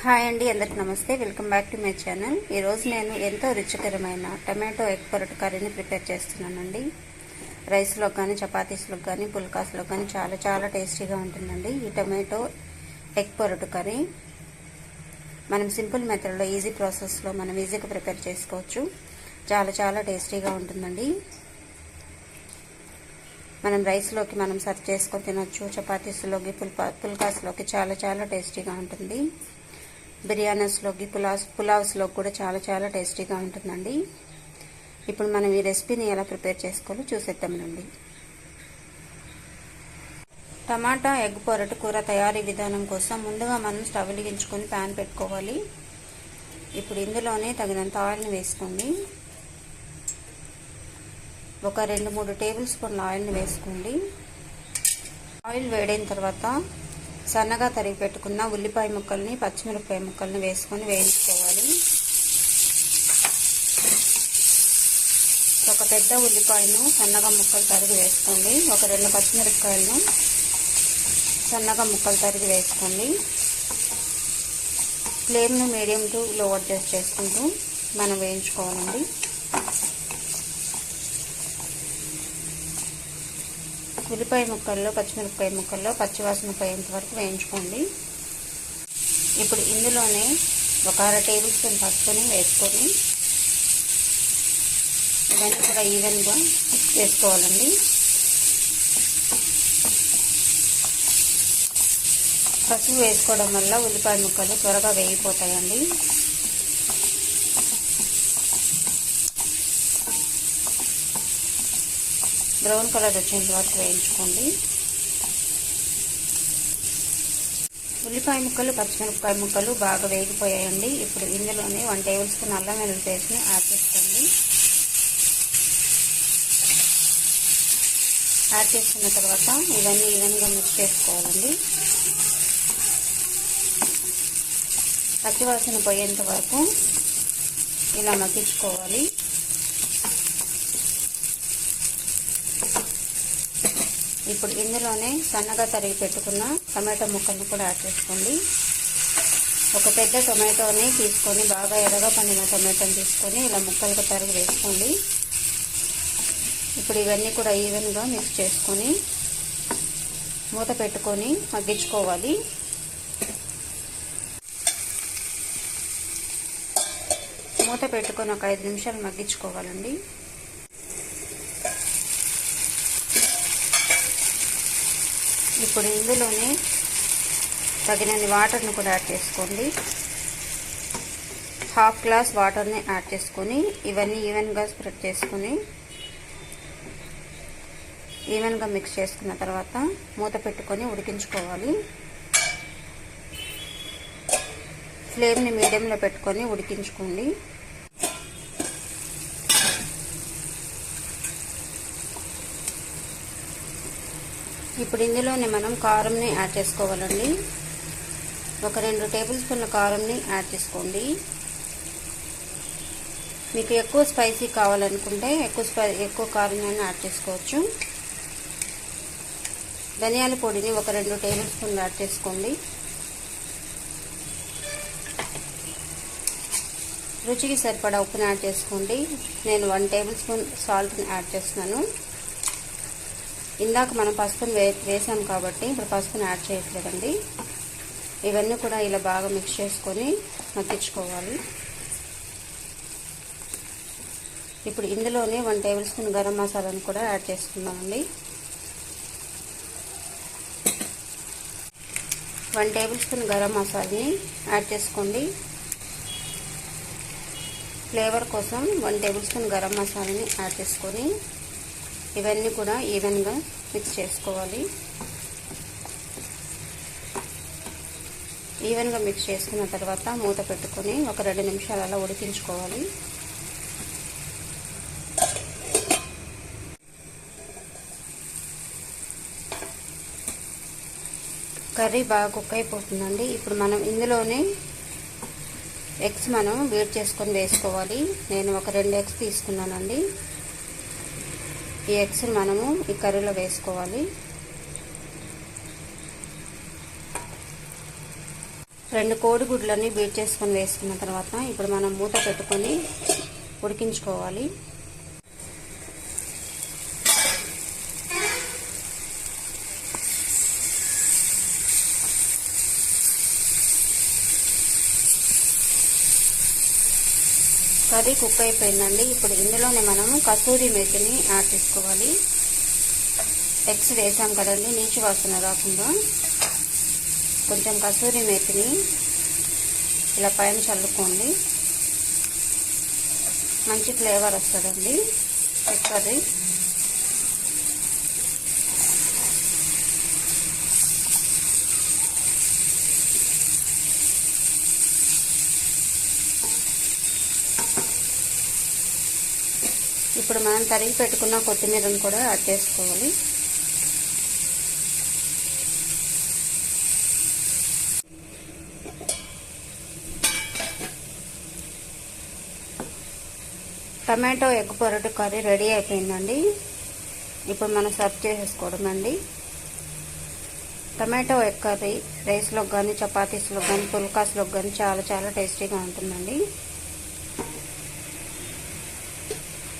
Hi అండి అందరికి నమస్తే. Welcome back to my channel. ఈరోజు నేను ఎంతో రుచికరమైన టమాటో ఎగ్ పొరటు కర్రీని ప్రిపేర్ చేస్తున్నానండి. రైస్లో కానీ చపాతీస్లో కానీ పుల్కాస్లో కానీ చాలా చాలా టేస్టీగా ఉంటుందండి ఈ టమాటో ఎగ్ పొరటు కర్రీ. మనం సింపుల్ మెథడ్లో ఈజీ ప్రాసెస్లో మనం ఈజీగా ప్రిపేర్ చేసుకోవచ్చు. చాలా చాలా టేస్టీగా ఉంటుందండి. మనం రైస్లోకి మనం సర్వ్ చేసుకొని తినొచ్చు చపాతీస్లోకి పుల్పా పుల్కాస్లోకి చాలా చాలా టేస్టీగా ఉంటుంది. బిర్యానీస్లోకి పులావ్స్ పులావ్స్లోకి కూడా చాలా చాలా టేస్టీగా ఉంటుందండి. ఇప్పుడు మనం ఈ రెసిపీని ఎలా ప్రిపేర్ చేసుకోవాలో చూసేద్దామండి టమాటా ఎగ్ పొరటు కూర తయారీ విధానం కోసం ముందుగా మనం స్టవ్ వెలిగించుకొని ప్యాన్ పెట్టుకోవాలి. ఇప్పుడు ఇందులోనే తగినంత ఆయిల్ని వేసుకోండి. ఒక రెండు మూడు టేబుల్ స్పూన్ల ఆయిల్ని వేసుకోండి. ఆయిల్ వేడైన తర్వాత సన్నగా తరిగి పెట్టుకున్న ఉల్లిపాయ ముక్కల్ని పచ్చిమిరపకాయ ముక్కల్ని వేసుకొని వేయించుకోవాలి. ఒక పెద్ద ఉల్లిపాయను సన్నగా ముక్కలు తరిగి వేసుకోండి. ఒక రెండు పచ్చిమిరపకాయలను సన్నగా ముక్కలు తరిగి వేసుకోండి. ఫ్లేమ్ను మీడియం టు లో అడ్జస్ట్ చేసుకుంటూ మనం వేయించుకోవాలండి. ఉల్లిపాయ ముక్కల్లో పచ్చిమిరపకాయ ముక్కల్లో పచ్చివాసన పోయేంత వరకు వేయించుకోండి. ఇప్పుడు ఇందులోనే ఒక అర టేబుల్ స్పూన్ పసుపుని వేసుకొని ఇవన్నీ కూడా ఈవెన్గా వేసుకోవాలండి. పసుపు వేసుకోవడం వల్ల ఉల్లిపాయ ముక్కలు త్వరగా వేగిపోతాయండి. బ్రౌన్ కలర్ వచ్చేంత వరకు వేయించుకోండి. ఉల్లిపాయ ముక్కలు పచ్చిమిరపకాయ ముక్కలు బాగా వేగిపోయాయండి. ఇప్పుడు ఇందులోనే వన్ టేబుల్ స్పూన్ అల్లం వెల్లుల్లి పేస్ట్ని యాడ్ చేసుకోండి. యాడ్ చేసుకున్న తర్వాత ఇవన్నీ ఈవెన్గా మిక్స్ చేసుకోవాలండి. పచ్చివాసన పోయేంత వరకు ఇలా మగ్గించుకోవాలి. ఇప్పుడు ఇందులోనే సన్నగా తరిగి పెట్టుకున్న టమాటో ముక్కలను కూడా యాడ్ చేసుకోండి. ఒక పెద్ద టొమాటోని తీసుకొని బాగా ఎర్రగా పండిన టొమాటోని తీసుకొని ఇలా ముక్కలుగా తరిగి వేసుకోండి. ఇప్పుడు ఇవన్నీ కూడా ఈవెన్గా మిక్స్ చేసుకొని మూత పెట్టుకొని మగ్గించుకోవాలి. మూత పెట్టుకొని ఒక ఐదు నిమిషాలు మగ్గించుకోవాలండి. ఇప్పుడు ఇందులోనే తగినన్ని వాటర్ని కూడా యాడ్ చేసుకోండి. హాఫ్ గ్లాస్ వాటర్ని యాడ్ చేసుకొని ఇవన్నీ ఈవెన్గా స్ప్రెడ్ చేసుకొని ఈవెన్గా మిక్స్ చేసుకున్న తర్వాత మూత పెట్టుకొని ఉడికించుకోవాలి. ఫ్లేమ్ని మీడియంలో పెట్టుకొని ఉడికించుకోండి. ఇప్పుడు ఇందులోనే మనం కారంని యాడ్ చేసుకోవాలండి. ఒక రెండు టేబుల్ స్పూన్ల కారంని యాడ్ చేసుకోండి. మీకు ఎక్కువ స్పైసీ కావాలనుకుంటే ఎక్కువ స్పై ఎక్కువ కారం యాడ్ చేసుకోవచ్చు. ధనియాల పొడిని ఒక రెండు టేబుల్ స్పూన్లు యాడ్ చేసుకోండి. రుచికి సరిపడా ఉప్పుని యాడ్ చేసుకోండి. నేను వన్ టేబుల్ స్పూన్ సాల్ట్ని యాడ్ చేస్తున్నాను. ఇందాక మనం పసుపుని వే వేసాం కాబట్టి ఇప్పుడు పసుపుని యాడ్ చేయట్లేదండి. ఇవన్నీ కూడా ఇలా బాగా మిక్స్ చేసుకొని మగ్గించుకోవాలి. ఇప్పుడు ఇందులోనే వన్ టేబుల్ స్పూన్ గరం మసాలాను కూడా యాడ్ చేసుకుందామండి. వన్ టేబుల్ స్పూన్ గరం మసాలాని యాడ్ చేసుకోండి. ఫ్లేవర్ కోసం వన్ టేబుల్ స్పూన్ గరం మసాలాని యాడ్ చేసుకొని ఇవన్నీ కూడా ఈవెన్గా మిక్స్ చేసుకోవాలి. ఈవెన్గా మిక్స్ చేసుకున్న తర్వాత మూత పెట్టుకొని ఒక రెండు నిమిషాలు అలా ఉడికించుకోవాలి. కర్రీ బాగా కుక్ అయిపోతుందండి. ఇప్పుడు మనం ఇందులోనే ఎగ్స్ మనం వేడి చేసుకొని వేసుకోవాలి. నేను ఒక రెండు ఎగ్స్ తీసుకున్నానండి. ఈ ఎగ్స్ మనము ఈ కర్రీలో వేసుకోవాలి. రెండు కోడిగుడ్లని బీట్ చేసుకొని వేసుకున్న తర్వాత ఇప్పుడు మనం మూత పెట్టుకొని ఉడికించుకోవాలి. కర్రీ కుక్ అయిపోయిందండి. ఇప్పుడు ఇందులోనే మనము కసూరి మేతిని యాడ్ చేసుకోవాలి. ఎగ్స్ వేసాం కదండి నీచు వాసన రాకుండా. కొంచెం కసూరి మేతిని ఇలా పైన చల్లుకోండి. మంచి ఫ్లేవర్ వస్తుందండి. ఎగ్ కర్రీ ఇప్పుడు మనం తరిగి పెట్టుకున్న కొత్తిమీరను కూడా యాడ్ చేసుకోవాలి. టమాటో ఎగ్ పొరటు కర్రీ రెడీ అయిపోయిందండి. ఇప్పుడు మనం సర్వ్ చేసేసుకోవడం అండి టమాటో ఎగ్ కర్రీ రైస్లోకి కానీ చపాతీస్లోకి కానీ పుల్కాస్లోకి కానీ చాలా చాలా టేస్టీగా ఉంటుందండి.